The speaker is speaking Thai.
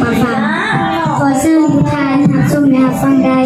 ปลฟังขอเชิญทุกท่านรับชมและรับฟังได้